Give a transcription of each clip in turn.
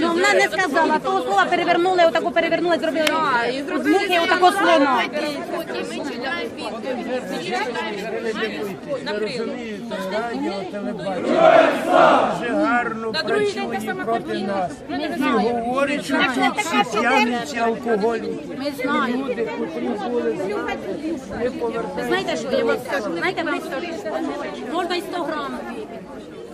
Ну, вона не сказала. Того слова перевернули, отаку перевернули, зробили. З мухи отако слона. Дуже гарно працює проти нас. І говорить, що всі тягнуться алкоголі. Люди, котрі. Знаєте, що я вам скажу? Знаєте, вам? Можна і 100 грамів.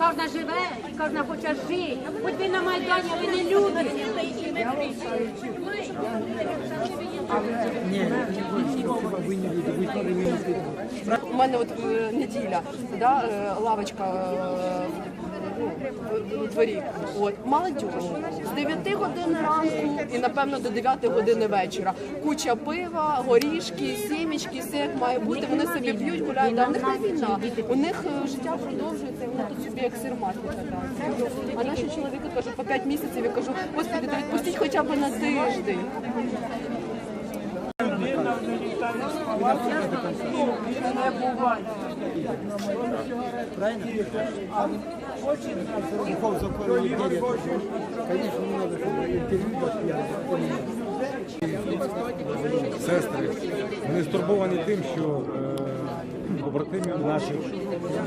Кожна живе, і кожна хоче жити. Хоч ви на Майдані, ви не люди. У мене от е, неділя, да, е, лавочка е, у дворі. От, молодь. З 9 години ранку і, напевно, до 9 години вечора. Куча пива, горішки, сімечки, все як має бути. Вони собі п'ють, гуляють. Да, у них не війна. У них е, життя продовжується, вони тут собі як сирматки катаються. А наші чоловіки кажуть, по 5 місяців я кажу, господи, відпустіть хоча б на тиждень. Сестри, вони стурбовані тим, що е, побратимів наших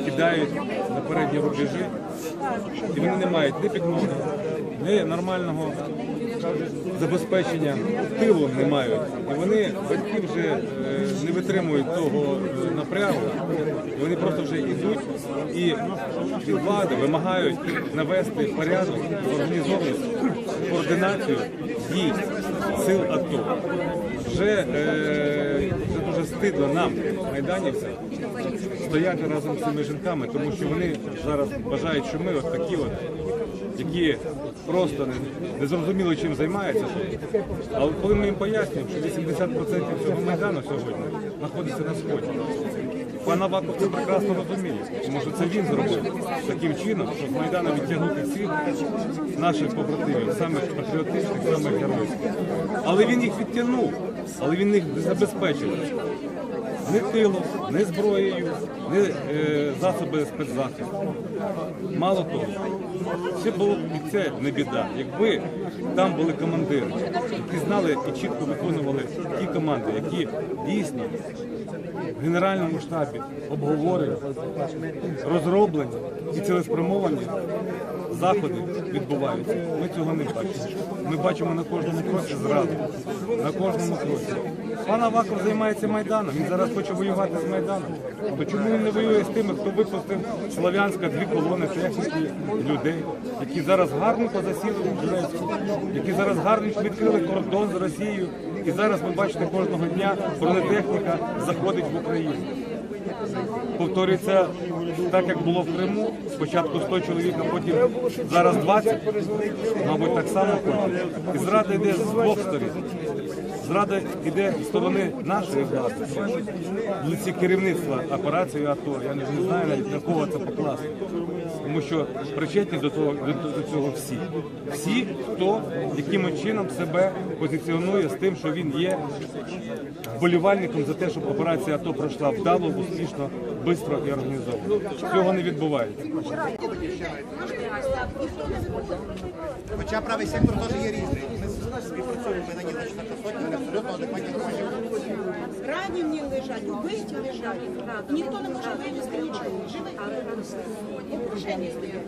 кидають на передні рубежі, і вони не мають ні підмоги, ні нормального забезпечення тилу не мають. І вони, батьки вже е, не витримують того е, напрягу, вони просто вже йдуть і від влади вимагають навести порядок, організованість, координацію дій сил АТО. Вже, е, дуже стидно нам, майданівцям, стояти разом з цими жінками, тому що вони зараз вважають, що ми от такі от, які просто не, зрозуміли, чим займаються. Але коли ми їм пояснюємо, що 80% цього майдану сьогодні знаходиться на сході. Пан Аваков це прекрасно розуміє, тому що це він зробив таким чином, щоб з Майдану відтягнути всіх наших побратимів, самих патріотичних, самих геройських. Але він їх відтягнув, але він їх забезпечив. Не тилом, не зброєю, не е, засоби спецзахисту. Мало того, це було б і це не біда. Якби там були командири, які знали і чітко виконували ті команди, які дійсно в Генеральному штабі обговорені, розроблені і цілеспрямовані заходи відбуваються. Ми цього не бачимо. Ми бачимо на кожному кроці зраду, на кожному кроці. Пан Аваков займається Майданом, він зараз хоче воювати з Майданом. То чому він не воює з тими, хто випустив Слов'янська дві колони техніки людей, які зараз гарненько засіли в Донецьку, які зараз гарненько відкрили кордон з Росією, і зараз ви бачите кожного дня бронетехніка заходить в Україну. Повторюється так, як було в Криму. Спочатку 100 чоловік, а потім зараз 20. Мабуть, так само хочуть. І зрада йде з двох сторін. Зрада йде з сторони нашої влади, в лиці керівництва операції АТО. Я не знаю навіть на кого це покласти. Тому що причетні до того до, цього всі. Всі, хто якимось чином себе позиціонує з тим, що він є вболівальником за те, щоб операція АТО пройшла вдало, успішно, швидко і організовано. Цього не відбувається. Хоча правий сектор теж є різний. Ми співпрацюємо ми на ній значить на сотні, вони абсолютно адекватні нормальні. Ранені лежать, убиті лежать. Ніхто не може винести нічого. Живий. Обрушення стоять.